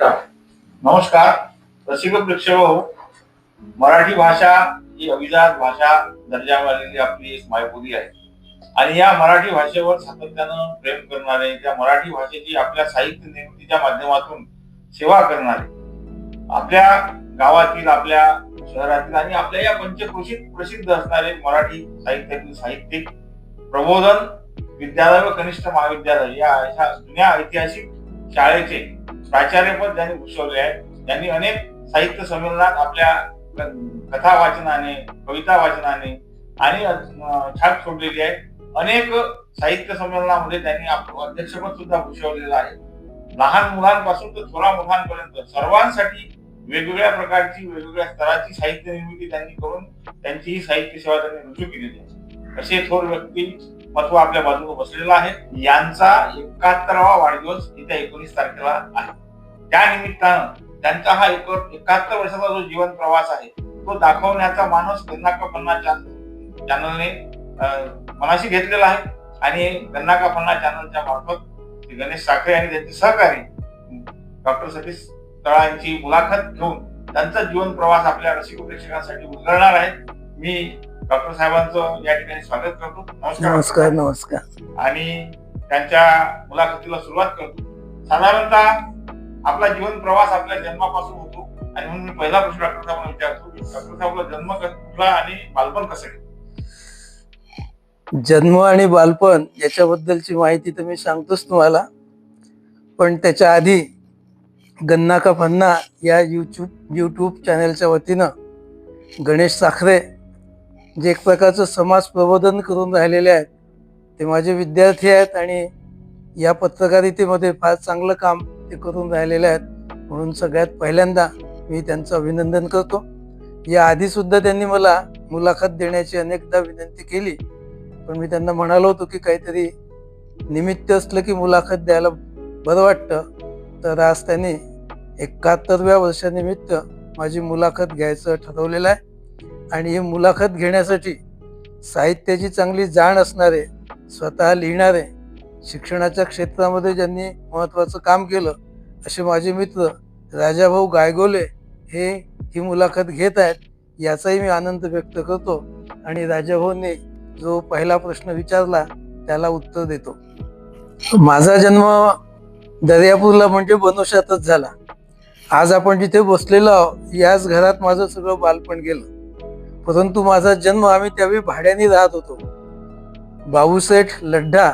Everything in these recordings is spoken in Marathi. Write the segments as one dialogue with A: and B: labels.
A: नमस्कार. रसिक प्रेक्षक भाऊ मराठी भाषा ही अभिजात भाषा दर्जा मिळालेली आपली एक मायबोली आहे. आणि या मराठी भाषेवर सातत्यानं प्रेम करणारे त्या मराठी भाषेची आपल्या साहित्य निर्मितीच्या माध्यमातून सेवा करणारे आपल्या गावातील आपल्या शहरातील आणि आपल्या या पंचकृषीत प्रसिद्ध असणारे मराठी साहित्यातील साहित्यिक प्रबोधन विद्यालय व कनिष्ठ महाविद्यालय या अशा जुन्या ऐतिहासिक शाळेचे प्राचार्यपद ज्यांनी भूषवले आहे त्यांनी अनेक साहित्य संमेलनात आपल्या क- कथा वाचनाने कविता वाचनाने आणि छाप सोडलेली आहे. अनेक साहित्य संमेलनामध्ये त्यांनी अध्यक्षपद सुद्धा भूषवलेलं आहे. लहान मुलांपासून तर थोरा मुलांपर्यंत सर्वांसाठी वेगवेगळ्या प्रकारची वेगवेगळ्या स्तराची साहित्य निर्मिती त्यांनी करून त्यांची ही साहित्य सेवा त्यांनी रुजू केलेली आहे. असे थोर व्यक्ती महत्त्व आपल्या बाजूला बसलेला आहे. यांचा एकाहत्तरावा वाढदिवस येत्या एकोणीस तारखेला आहे. त्या निमित्तानं त्यांचा हा एक एकाहत्तर वर्षाचा जो जीवन प्रवास आहे तो दाखवण्याचा मानस गन्नाका पन्ना चॅनलने मनाशी घेतलेला आहे. आणि गन्नाका पन्ना चॅनलच्या मार्फत गणेश साखरे आणि त्यांचे सहकारी डॉक्टर सतीश तळा यांची मुलाखत घेऊन त्यांचा जीवन प्रवास आपल्या रसिक प्रेक्षकांसाठी उलगडणार आहे. मी डॉक्टर साहेबांचं या ठिकाणी स्वागत करतो. नमस्कार.
B: नमस्कार नमस्कार.
A: आणि त्यांच्या मुलाखतीला सुरुवात करतो. साधारणतः आपला जीवन प्रवास आपल्या जन्मापासून होतो. आणि म्हणून मी पहिला प्रश्न डॉक्टर साहेबांना विचारतो डॉक्टर साहेबला जन्म कसला आणि बालपण कसं?
B: जन्म आणि बालपण याच्याबद्दलची माहिती तर मी सांगतोच तुम्हाला. पण त्याच्या आधी गन्ना का फन्ना या यूट्यूब यूट्यूब चॅनलच्या वतीनं गणेश साखरे जे एक प्रकारचं समाज प्रबोधन करून राहिलेले आहेत ते माझे विद्यार्थी आहेत आणि या पत्रकारितेमध्ये फार चांगलं काम ते करून राहिलेले आहेत. म्हणून सगळ्यात पहिल्यांदा मी त्यांचं अभिनंदन करतो. या आधीसुद्धा त्यांनी मला मुलाखत देण्याची अनेकदा विनंती केली. पण मी त्यांना म्हणालो होतो की काहीतरी निमित्त असलं की मुलाखत द्यायला बरं वाटतं. तर आज त्यांनी एकाहत्तरव्या वर्षानिमित्त माझी मुलाखत घ्यायचं ठरवलेलं आहे. आणि ही मुलाखत घेण्यासाठी साहित्याची चांगली जाण असणारे स्वतः लिहिणारे शिक्षणाच्या क्षेत्रामध्ये ज्यांनी महत्त्वाचं काम केलं असे माझे मित्र राजाभाऊ गायगोले हे ही मुलाखत घेत आहेत याचाही मी आनंद व्यक्त करतो आणि राजाभाऊंनी जो पहिला प्रश्न विचारला त्याला उत्तर देतो. माझा जन्म दर्यापूरला म्हणजे बनवशातच झाला. आज आपण जिथे बसलेलो आहोत याच घरात माझं सगळं बालपण गेलं. परंतु माझा जन्म आम्ही त्यावेळी भाड्याने राहत होतो. बाबूसेठ लड्डा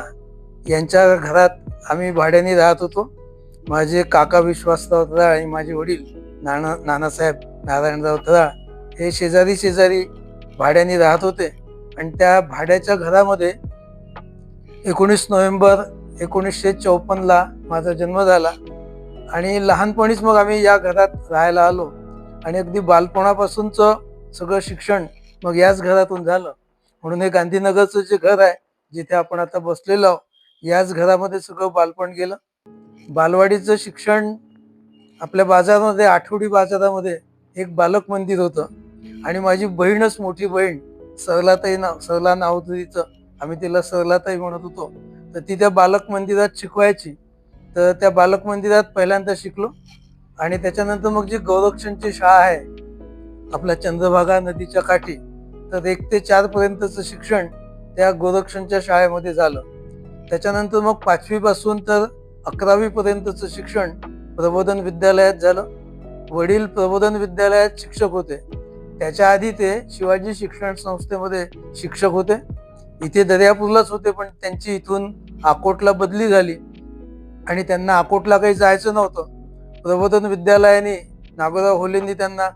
B: यांच्या घरात आम्ही भाड्याने राहत होतो. माझे काका विश्वासराव तराळ आणि माझे वडील नाना नानासाहेब नारायणराव तराळ हे शेजारी शेजारी भाड्याने राहत होते. आणि त्या भाड्याच्या घरामध्ये एकोणीस नोव्हेंबर एकोणीसशे चौपन्नला माझा जन्म झाला. आणि लहानपणीच मग आम्ही या घरात राहायला आलो. आणि अगदी बालपणापासूनचं सगळं शिक्षण मग याच घरातून झालं. म्हणून हे गांधीनगरचं जे घर आहे जिथे आपण आता बसलेलो आहोत याच घरामध्ये सगळं बालपण गेलं. बालवाडीचं शिक्षण आपल्या बाजारामध्ये आठवडी बाजारामध्ये एक बालक मंदिर होतं. आणि माझी बहीणच मोठी बहीण सरलाताई नाव सरला नाव तिचं आम्ही तिला सरलाताई म्हणत होतो. तर ती त्या बालक मंदिरात शिकवायची. तर त्या बालक मंदिरात पहिल्यांदा शिकलो. आणि त्याच्यानंतर मग जी गौरक्षणची शाळा आहे आपल्या चंद्रभागा नदीच्या काठी तर एक ते चार पर्यंतचं शिक्षण त्या गोरक्षणच्या शाळेमध्ये झालं. त्याच्यानंतर मग पाचवीपासून तर अकरावीपर्यंतचं शिक्षण प्रबोधन विद्यालयात झालं. वडील प्रबोधन विद्यालयात शिक्षक होते. त्याच्या आधी ते शिवाजी शिक्षण संस्थेमध्ये शिक्षक होते. इथे दर्यापूरलाच होते पण त्यांची इथून आकोटला बदली झाली. आणि त्यांना आकोटला काही जायचं नव्हतं. प्रबोधन विद्यालयाने नागोराव होलेंनी त्यांना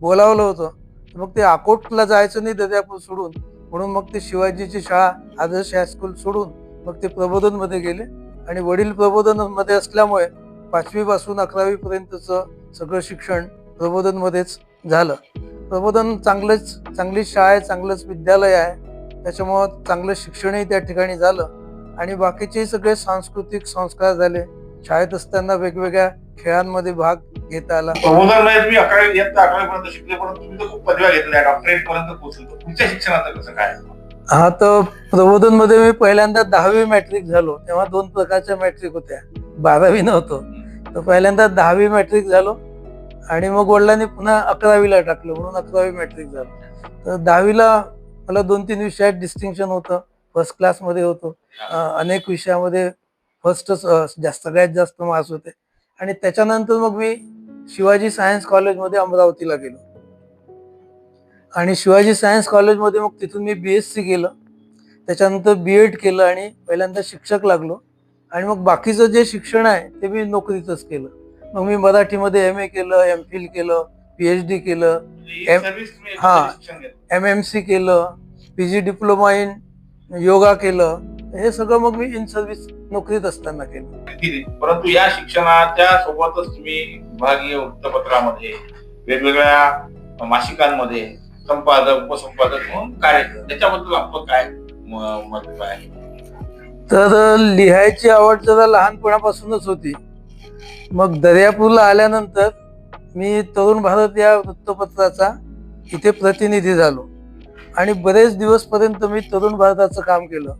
B: बोलावलं होतं. मग ते अकोटला जायचं नाही दर्यापूर सोडून म्हणून मग ते शिवाजीची शाळा आदर्श हायस्कूल सोडून मग ते प्रबोधनमध्ये गेले. आणि वडील प्रबोधनमध्ये असल्यामुळे पाचवीपासून अकरावीपर्यंतचं सगळं शिक्षण प्रबोधनमध्येच झालं. प्रबोधन चांगलंच चांगली शाळा आहे चांगलंच विद्यालय आहे. त्याच्यामुळं चांगलं शिक्षणही त्या ठिकाणी झालं. आणि बाकीचे सगळे सांस्कृतिक संस्कार झाले. शाळेत असताना वेगवेगळ्या खेळांमध्ये भाग घेता आला.
A: प्रबोधनमध्ये तुम्ही अकरावी इयत्ता अकरावी पर्यंत शिकले परंतु तुम्ही तर खूप पदव्या घेतल्या. डॉक्टरेट पर्यंत पोहोचले. तुमच्या शिक्षणाचं कसं काय?
B: हा तर प्रबोधनमध्ये मी पहिल्यांदा दहावी मॅट्रिक झालो. तेव्हा दोन प्रकारच्या मॅट्रिक होत्या. बारावी नव्हतं. तर पहिल्यांदा दहावी मॅट्रिक झालो. आणि मग वडिलांनी पुन्हा अकरावीला टाकलं. म्हणून अकरावी मॅट्रिक झालं. तर दहावीला मला दोन तीन विषयात डिस्टिंक्शन होतं. फर्स्ट क्लासमध्ये होतो. अनेक विषयामध्ये फर्स्टच जास्त सगळ्यात जास्त मार्क्स होते. आणि त्याच्यानंतर मग मी शिवाजी सायन्स कॉलेजमध्ये अमरावतीला गेलो. आणि शिवाजी सायन्स कॉलेजमध्ये मग तिथून मी बी एस सी केलं. त्याच्यानंतर बी एड केलं आणि पहिल्यांदा शिक्षक लागलो. आणि मग बाकीचं जे शिक्षण आहे ते मी नोकरीतच केलं. मग मी मराठीमध्ये एम ए केलं एम फिल केलं पी एच डी केलं एम- हा. एम एम सी केलं P G diploma in yoga केलं. हे सगळं मग मी इन सर्व्हिस नोकरीत असताना केलं.
A: परंतु या शिक्षणाच्या सोबतच तुम्ही विभागीय वृत्तपत्रामध्ये वेगवेगळ्या मासिकांमध्ये संपादक उपसंपादक म्हणून कार्य केलं. त्याच्याबद्दल आपलं काय मत काय आहे?
B: तर लिहायची आवड जरा लहानपणापासूनच होती. मग दर्यापूरला आल्यानंतर मी तरुण भारत या वृत्तपत्राचा इथे प्रतिनिधी झालो. आणि बरेच दिवसपर्यंत मी तरुण भारताचं काम केलं.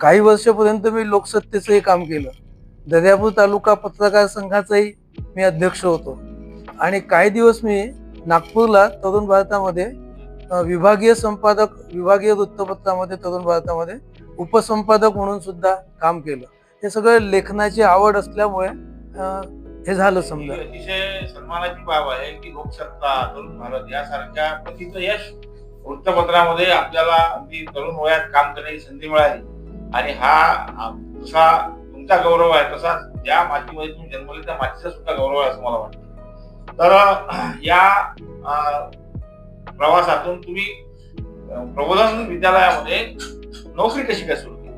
B: काही वर्षापर्यंत मी लोकसत्तेचंही काम केलं. दर्यापूर तालुका पत्रकार संघाचाही मी अध्यक्ष होतो. आणि काही दिवस मी नागपूरला तरुण भारतामध्ये विभागीय संपादक विभागीय वृत्तपत्रामध्ये तरुण भारतामध्ये उपसंपादक म्हणून सुद्धा काम केलं. हे सगळं लेखनाची आवड असल्यामुळे हे झालं समजा.
A: अतिशय सन्मानाची बाब आहे की लोकसत्ता तरुण भारत यासारख्या यश वृत्तपत्रामध्ये आपल्याला अगदी तरुण वयात काम करण्याची संधी मिळाली. आणि हा जसा तुमचा गौरव आहे तसा ज्या मातीमध्ये तुम्ही जन्मले त्या मातीचा सुद्धा गौरव आहे असं मला वाटतं. तर या प्रवासातून तुम्ही प्रबोधन विद्यालयामध्ये नोकरी कशी काय सुरू केली?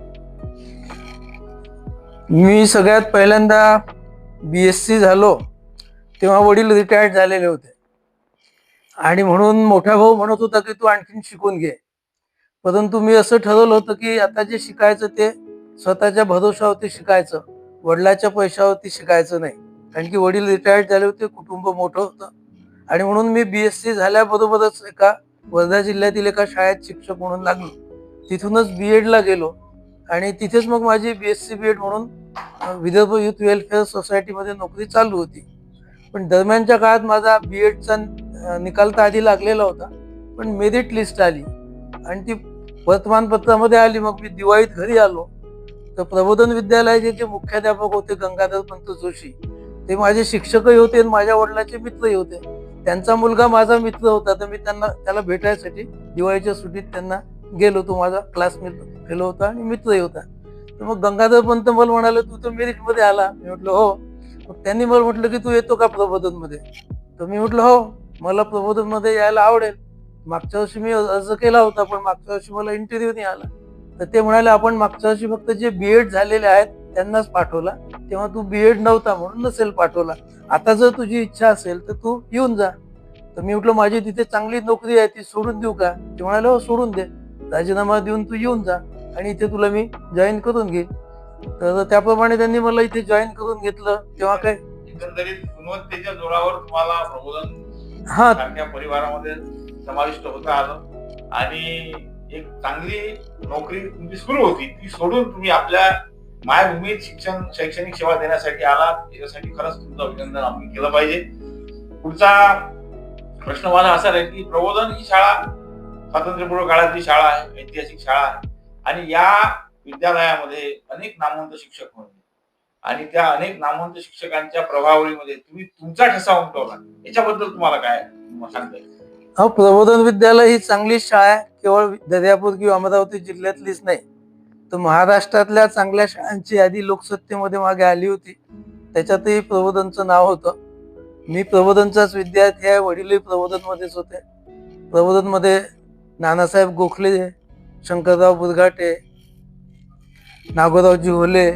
B: मी सगळ्यात पहिल्यांदा बी एस सी झालो तेव्हा वडील रिटायर्ड झालेले होते. आणि म्हणून मोठा भाऊ म्हणत होता की तू आणखीन शिकून घे. परंतु मी असं ठरवलं होतं की आता जे शिकायचं ते स्वतःच्या भरोशावरती शिकायचं. वडिलाच्या पैशावरती शिकायचं नाही. कारण की वडील रिटायर्ड झाले होते कुटुंब मोठं होतं. आणि म्हणून मी बी एस सी झाल्याबरोबरच एका वर्धा जिल्ह्यातील एका शाळेत शिक्षक म्हणून लागलो. तिथूनच बी एडला गेलो. आणि तिथेच मग माझी B S C B ed म्हणून विदर्भ युथ वेलफेअर सोसायटीमध्ये नोकरी चालू होती. पण दरम्यानच्या काळात माझा बी एडचा निकाल तर आधी लागलेला होता. पण मेरिट लिस्ट आली. आणि ती वर्तमानपत्रामध्ये आली मग मी दिवाळीत घरी आलो. तर प्रबोधन विद्यालयाचे जे मुख्याध्यापक होते गंगाधर पंत जोशी ते माझे शिक्षकही होते आणि माझ्या वडिलाचे मित्रही होते. त्यांचा मुलगा माझा मित्र होता तर मी त्यांना त्याला भेटायसाठी दिवाळीच्या सुट्टीत त्यांना गेलो. तो माझा क्लासमेट फेलो होता आणि मित्रही होता. तर मग गंगाधर पंत मला म्हणाले तू तर मेरिटमध्ये आला. मी म्हटलं हो. मग त्यांनी मला म्हटलं की तू येतो का प्रबोधनमध्ये? तर मी म्हटलं हो मला प्रबोधनमध्ये यायला आवडेल. मागच्या वर्षी मी अर्ज केला होता पण मागच्या वर्षी मला इंटरव्ह्यू नाही आला. तर ते म्हणाले आपण मागच्या वर्षी फक्त जे बी एड झालेले आहेत त्यांनाच पाठवला. तेव्हा तू बी एड नव्हता म्हणून नसेल पाठवला. आता जर तुझी इच्छा असेल तर तू येऊन जा. तर मी म्हटलं माझी तिथे चांगली नोकरी आहे ती सोडून देऊ का? ते म्हणाले हो सोडून दे. राजीनामा देऊन तू येऊन जा आणि इथे तुला मी जॉईन करून घेईन. तर त्याप्रमाणे त्यांनी मला इथे जॉईन करून घेतलं. तेव्हा काय?
A: गुणवत्तेच्या जोरावर तुम्हाला प्रबोधन
B: हा.
A: परिवारामध्ये समाविष्ट होता आलं. आणि एक चांगली नोकरी तुमची सुरू होती. ती सोडून तुम्ही आपल्या मायभूमीत शिक्षण शैक्षणिक सेवा देण्यासाठी आलात. याच्यासाठी खरंच तुमचं अभिनंदन आम्ही केलं पाहिजे. पुढचा प्रश्न माझा असा राहील की प्रबोधन ही शाळा स्वातंत्र्यपूर्व काळातली शाळा आहे ऐतिहासिक शाळा आहे. आणि या विद्यालयामध्ये अनेक नामवंत शिक्षक होते. आणि त्या अनेक नामवंत शिक्षकांच्या प्रभावळीमध्ये तुम्ही तुमचा ठसा उमटवला. याच्याबद्दल तुम्हाला काय सांगता येईल?
B: हो प्रबोधन विद्यालय ही चांगली शाळा आहे. केवळ दर्यापूर किंवा अमरावती जिल्ह्यातलीच नाही तर महाराष्ट्रातल्या चांगल्या शाळांची यादी लोकसत्तेमध्ये मागे आली होती. त्याच्यातही प्रबोधनचं नाव होतं. मी प्रबोधनचाच विद्यार्थी आहे वडीलही प्रबोधनमध्येच होते. प्रबोधनमध्ये नानासाहेब गोखले शंकरराव बुरघाटे नागोरावजी होले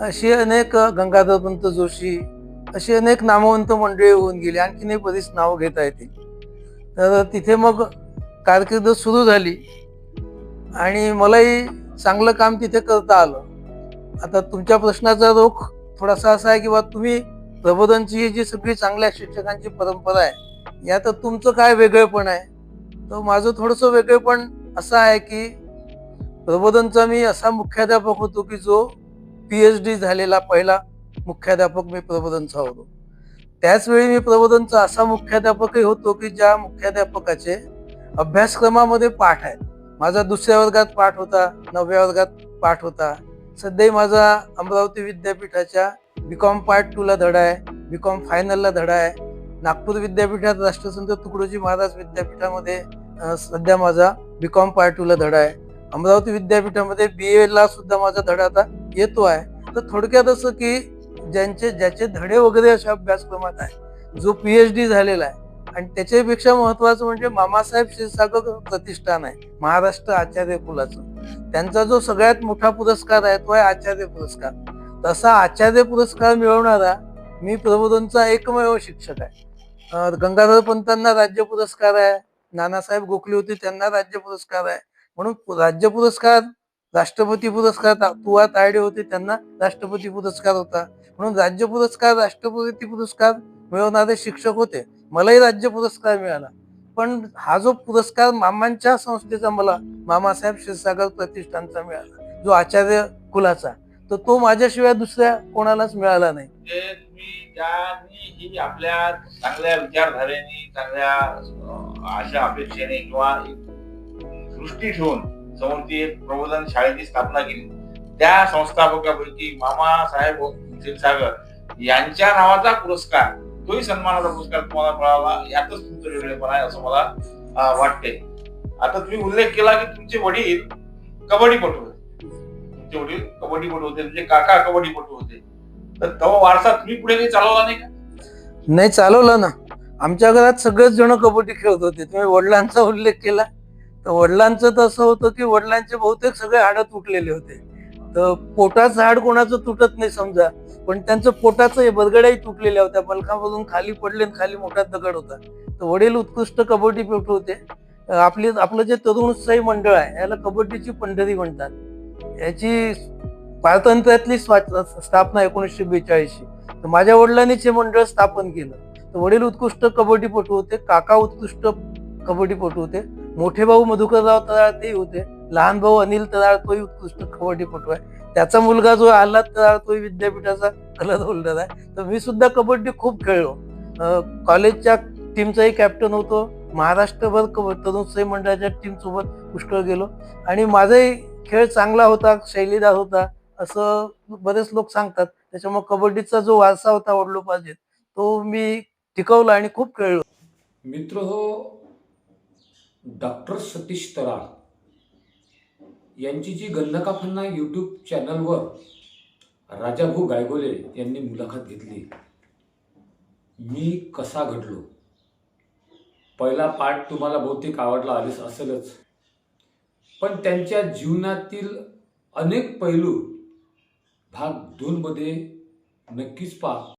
B: अशी अनेक गंगाधरपंत जोशी अशी अनेक नामवंत मंडळी होऊन गेली. आणखीनही बरीच नावं घेता येतील. तर तिथे मग कारकीर्द सुरू झाली. आणि मलाही चांगलं काम तिथे करता आलं. आता तुमच्या प्रश्नाचा रोख थोडासा असा आहे की बा तुम्ही प्रबोधनची ही जी सगळी चांगल्या शिक्षकांची परंपरा आहे यात तुमचं काय वेगळेपण आहे? तर माझं थोडंसं वेगळेपण असं आहे की प्रबोधनचा मी असा मुख्याध्यापक होतो की जो पी एच डी झालेला पहिला मुख्याध्यापक मी प्रबोधनचा होतो. त्याच वेळी मी प्रबोधनचा असा मुख्याध्यापकही होतो की ज्या मुख्याध्यापकाचे अभ्यासक्रमामध्ये पाठ आहेत. माझा दुसऱ्या वर्गात पाठ होता नवव्या वर्गात पाठ होता. सध्याही माझा अमरावती विद्यापीठाच्या बी कॉम पार्ट टूला धडा आहे बी कॉम फायनलला धडा आहे. नागपूर विद्यापीठात राष्ट्रसंत तुकडोजी महाराज विद्यापीठामध्ये सध्या माझा बी कॉम पार्ट टूला धडा आहे. अमरावती विद्यापीठामध्ये बी एला सुद्धा माझा धडा आता येतो आहे. तर थोडक्यात असं की ज्यांचे ज्याचे धडे वगैरे अशा अभ्यासक्रमात आहे जो पीएच डी झालेला आहे. आणि त्याच्यापेक्षा महत्वाचं म्हणजे मामासाहेब क्षीरसागर प्रतिष्ठान आहे महाराष्ट्र आचार्य कुलाचं त्यांचा जो सगळ्यात मोठा पुरस्कार आहे तो आहे आचार्य पुरस्कार. तसा आचार्य पुरस्कार मिळवणारा मी प्रबोधनचा एकमेव शिक्षक आहे. गंगाधर पंतांना राज्य पुरस्कार आहे नानासाहेब गोखले होते त्यांना राज्य पुरस्कार आहे. म्हणून राज्य पुरस्कार राष्ट्रपती पुरस्कार तुवा तायडे होते त्यांना राष्ट्रपती पुरस्कार होता. म्हणून राज्य पुरस्कार राष्ट्रपती पुरस्कार मिळवणारे शिक्षक होते. मलाही राज्य पुरस्कार मिळाला. पण हा जो पुरस्कार मामांच्या संस्थेचा मला मामासाहेब क्षीरसागर प्रतिष्ठानचा मिळाला जो आचार्य कुलाचा तर तो माझ्याशिवाय दुसऱ्या कोणालाच मिळाला नाही.
A: म्हणजे ही आपल्या चांगल्या विचारधारेने चांगल्या अशा आशा अपेक्षेने किंवा दृष्टी ठेवून समोर ती एक प्रबोधन शाळेची स्थापना केली. त्या संस्थापकापैकी सुशील सागर यांच्या नावाचा पुरस्कार तोही सन्मानाचा पुरस्कार तुम्हाला मिळाला यातच तुमचं वेगळेपण आहे असं मला वाटते आता तुम्ही उल्लेख केला की तुमचे वडील कबड्डीपटू होते. तुमचे वडील कबड्डीपटू होते म्हणजे काका कबड्डीपटू होते. तर तो वारसा तुम्ही पुढे काही चालवला नाही का?
B: नाही चालवलं ना. आमच्या घरात सगळेच जण कबड्डी खेळत होते. तुम्ही वडिलांचा उल्लेख केला. तर वडिलांचं तर असं होतं की वडिलांचे बहुतेक सगळे हाडं तुटलेले होते. तर पोटाचं हाड कोणाचं तुटत नाही समजा. पण त्यांचं पोटाचं हे बदगड्याही तुटलेल्या होत्या. पलखामधून खाली पडले आणि खाली मोठा दगड होता. तर वडील उत्कृष्ट कबड्डीपटू होते. आपली आपलं जे तरुण उत्साही मंडळ आहे याला कबड्डीची पंढरी म्हणतात. याची पारतंत्र्यातली स्थापना एकोणीसशे बेचाळीसची. तर माझ्या वडिलांनीच हे मंडळ स्थापन केलं. तर वडील उत्कृष्ट कबड्डीपटू होते. काका उत्कृष्ट कबड्डीपटू होते. मोठे भाऊ मधुकरराव तराळ ते होते. लहान भाऊ अनिल तराळ तोही उत्कृष्ट कबड्डीपटू आहे. त्याचा मुलगा जो आला तर तो विद्यापीठाचा कलर होल्डर आहे. तर मी सुद्धा कबड्डी खूप खेळलो. कॉलेजच्या टीमचाही कॅप्टन होतो. महाराष्ट्रभर कब तरुण मंडळाच्या टीम सोबत पुष्कळ गेलो. आणि माझाही खेळ चांगला होता शैलीदार होता असं बरेच लोक सांगतात. त्याच्यामुळे कबड्डीचा जो वारसा होता वडलो पाहिजे तो मी टिकवला आणि खूप खेळलो.
C: मित्र हो डॉक्टर सतीश तराळ यांची जी गंधका फन्ना यूट्यूब चॅनलवर राजाभाऊ गायगोले यांनी मुलाखत घेतली. मी कसा घडलो? पहिला पार्ट तुम्हाला बहुतेक आवडला आलेच असेलच. पण त्यांच्या जीवनातील अनेक पैलू भाग दोनमध्ये नक्कीच पहा.